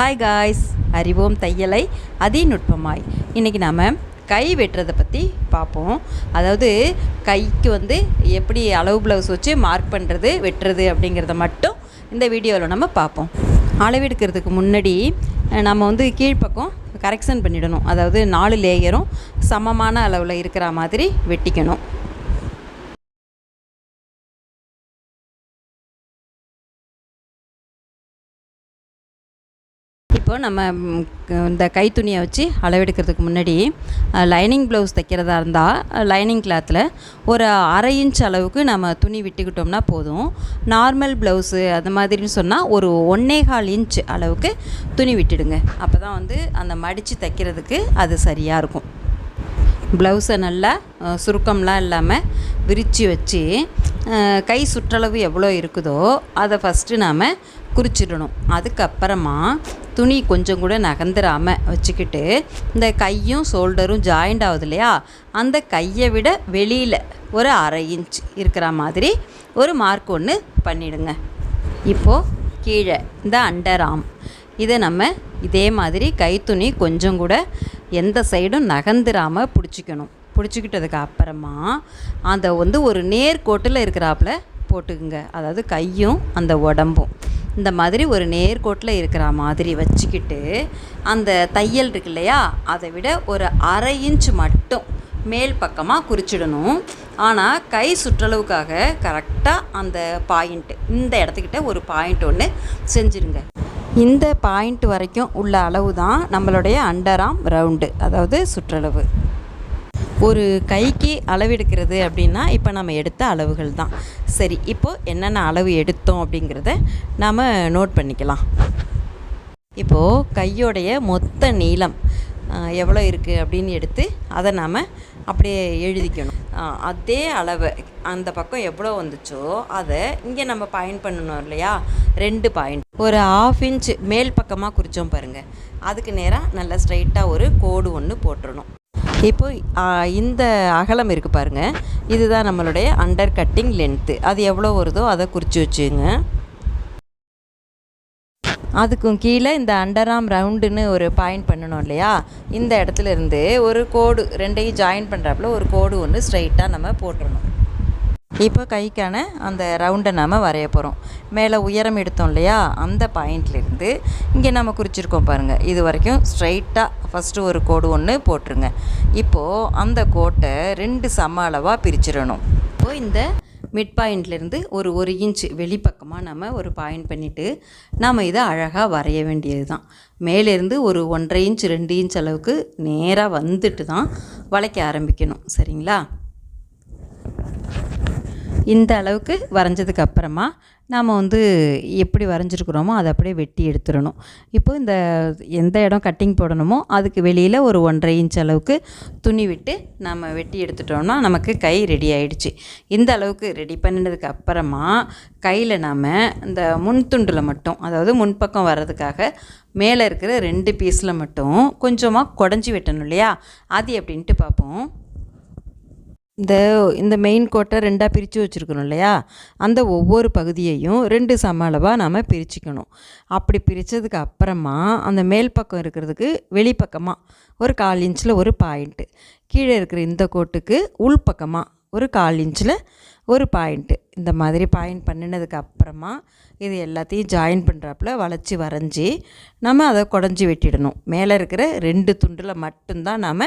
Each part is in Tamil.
ஹாய் காய்ஸ் அறிவோம் தையலை அதிநுட்பமாய். இன்றைக்கி நாம் கை வெட்டுறதை பற்றி பார்ப்போம். அதாவது கைக்கு வந்து எப்படி அளவு ப்ளவுஸ் வச்சு மார்க் பண்ணுறது வெட்டுறது அப்படிங்கிறத மட்டும் இந்த வீடியோவில் நம்ம பார்ப்போம். அளவெடுக்கிறதுக்கு முன்னாடி நம்ம வந்து கீழ்ப்பக்கம் கரெக்ஷன் பண்ணிடணும். அதாவது நாலு லேயரும் சமமான அளவில் இருக்கிற மாதிரி வெட்டிக்கணும். இப்போது நம்ம இந்த கைத்துணியை வச்சு அளவெடுக்கிறதுக்கு முன்னாடி லைனிங் ப்ளவுஸ் தைக்கிறதா இருந்தால் லைனிங் கிளாத்தில் ஒரு அரை இன்ச் அளவுக்கு நம்ம துணி விட்டுக்கிட்டோம்னா போதும். நார்மல் ப்ளவுஸு அது மாதிரின்னு சொன்னால் ஒரு ஒன்னேகால் இன்ச் அளவுக்கு துணி விட்டுடுங்க. அப்போ தான் வந்து அந்த மடித்து தைக்கிறதுக்கு அது சரியாக இருக்கும். ப்ளவுஸை நல்லா சுருக்கம்லாம் இல்லாமல் விரித்து வச்சு கை சுற்றளவு எவ்வளோ இருக்குதோ அதை ஃபஸ்ட்டு நாம் குறிச்சிடணும். அதுக்கப்புறமா துணி கொஞ்சம் கூட நகர்ந்துடாமல் வச்சுக்கிட்டு இந்த கையும் ஷோல்டரும் ஜாயிண்ட் ஆகுது இல்லையா? அந்த கையை விட வெளியில் ஒரு அரை இன்ச் இருக்கிற மாதிரி ஒரு மார்க் ஒன்று பண்ணிடுங்க. இப்போது கீழே இந்த அண்டர் ஆம். இதை நம்ம இதே மாதிரி கைத்துணி கொஞ்சம் கூட எந்த சைடும் நகர்ந்துராமல் பிடிச்சிக்கணும். பிடிச்சிக்கிட்டதுக்கு அப்புறமா அந்த வந்து ஒரு நேர்கோட்டில் இருக்கிறாப்புல போட்டுக்குங்க. அதாவது கையும் அந்த உடம்பும். இந்த மாதிரி ஒரு நேர்கோட்டில் இருக்கிற மாதிரி வச்சுக்கிட்டு அந்த தையல் இருக்கு இல்லையா? அதை விட ஒரு அரை இன்ச் மட்டும் மேல் பக்கமாக குறிச்சிடணும். ஆனால் கை சுற்றளவுக்காக கரெக்டாக அந்த பாயிண்ட்டு இந்த இடத்துக்கிட்ட ஒரு பாயிண்ட் ஒன்று செஞ்சுருங்க. இந்த பாயிண்ட் வரைக்கும் உள்ள அளவு தான் நம்மளுடைய அண்டராம் ரவுண்டு அதாவது சுற்றளவு. ஒரு கைக்கு அளவெடுக்கிறது அப்படின்னா இப்போ நம்ம எடுத்த அளவுகள் தான். சரி இப்போது என்னென்ன அளவு எடுத்தோம் அப்படிங்கிறத நாம் நோட் பண்ணிக்கலாம். இப்போது கையோடைய மொத்த நீளம் எவ்வளோ இருக்குது அப்படின்னு எடுத்து அதை நாம் அப்படியே எழுதிக்கணும். அதே அளவு அந்த பக்கம் எவ்வளோ வந்துச்சோ அதை இங்கே நம்ம பாயிண்ட் பண்ணணும் இல்லையா? ரெண்டு பாயிண்ட் ஒரு ஆஃப் இன்ச் மேல் பக்கமாக குறித்தோம் பாருங்கள் அதுக்கு நேராக நல்லா ஸ்ட்ரைட்டாக ஒரு கோடு ஒன்று போட்டுடணும் இப்போ இந்த அகலம் இருக்குது பாருங்கள் இதுதான் நம்மளுடைய அண்டர் கட்டிங் லென்த்து அது எவ்வளோ வருதோ அதை குறித்து வச்சுங்க. அதுக்கும் கீழே இந்த அண்டராம் ரவுண்டுன்னு ஒரு பாயிண்ட் பண்ணணும் இல்லையா? இந்த இடத்துல இருந்து ஒரு கோடு ரெண்டையும் ஜாயின் பண்ணுறாப்புல ஒரு கோடு ஒன்று ஸ்ட்ரைட்டாக நம்ம போட்டுடணும் இப்போ கைக்கான அந்த ரவுண்டை நாம் வரைய போகிறோம் மேலே உயரம் எடுத்தோம் இல்லையா? அந்த பாயிண்ட்லேருந்து இங்கே நம்ம குறிச்சிருக்கோம் பாருங்கள் இது வரைக்கும் ஸ்ட்ரைட்டாக ஃபஸ்ட்டு ஒரு கோடு ஒன்று போட்டுருங்க. இப்போது அந்த கோட்டை ரெண்டு சம அளவாக பிரிச்சிடணும். இப்போது இந்த மிட் பாயிண்ட்லேருந்து ஒரு ஒரு இன்ச் வெளிப்பக்கமாக நம்ம ஒரு பாயிண்ட் பண்ணிவிட்டு நாம் இதை அழகாக வரைய வேண்டியது தான் மேலேருந்து ஒரு ஒன்றரை இன்ச் ரெண்டு இன்ச் அளவுக்கு நேராக வந்துட்டு தான் வளைக்க ஆரம்பிக்கணும். சரிங்களா? இந்த அளவுக்கு வரைஞ்சதுக்கு அப்புறமா நாம் வந்து எப்படி வரைஞ்சிருக்கிறோமோ அதை அப்படியே வெட்டி எடுத்துடணும். இப்போ இந்த எந்த இடம் கட்டிங் போடணுமோ அதுக்கு வெளியில் ஒரு ஒன்றரை இன்ச் அளவுக்கு துணி விட்டு நம்ம வெட்டி எடுத்துட்டோம்னா நமக்கு கை ரெடி ஆகிடுச்சு இந்த அளவுக்கு ரெடி பண்ணினதுக்கு அப்புறமா கையில் நாம் இந்த முன்துண்டில் மட்டும் அதாவது முன்பக்கம் வர்றதுக்காக மேலே இருக்கிற ரெண்டு பீஸில் மட்டும் கொஞ்சமாக குடஞ்சி வெட்டணும் இல்லையா? அது எப்படின்ட்டு பார்ப்போம். இந்த இந்த மெயின் கோட்டை ரெண்டாக பிரித்து வச்சுருக்கணும் இல்லையா? அந்த ஒவ்வொரு பகுதியையும் ரெண்டு சம அளவாக நாம் பிரிச்சுக்கணும். அப்படி பிரித்ததுக்கு அப்புறமா அந்த மேல் பக்கம் இருக்கிறதுக்கு வெளிப்பக்கமாக ஒரு கால் இன்ச்சில் ஒரு பாயிண்ட்டு கீழே இருக்கிற இந்த கோட்டுக்கு உள்பக்கமாக ஒரு கால் இன்ச்சில் ஒரு பாயிண்ட்டு இந்த மாதிரி பாயிண்ட் பண்ணினதுக்கு அப்புறமா இது எல்லாத்தையும் ஜாயின் பண்ணுறாப்புல வளைச்சி வரைஞ்சி நம்ம அதை குடஞ்சி வெட்டிடணும். மேலே இருக்கிற ரெண்டு துண்டில் மட்டும்தான் நாம்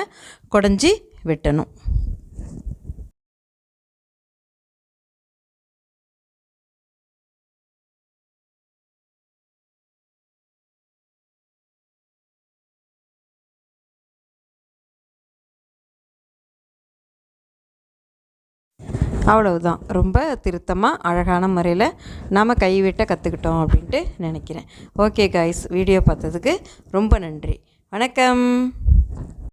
குடஞ்சி வெட்டணும். அவ்வளவுதான். ரொம்ப திருத்தமாக அழகான முறையில் நாம் கைவிட்ட கற்றுக்கிட்டோம் அப்படின்ட்டு நினைக்கிறேன். ஓகே காய்ஸ் வீடியோ பார்த்ததுக்கு ரொம்ப நன்றி. வணக்கம்.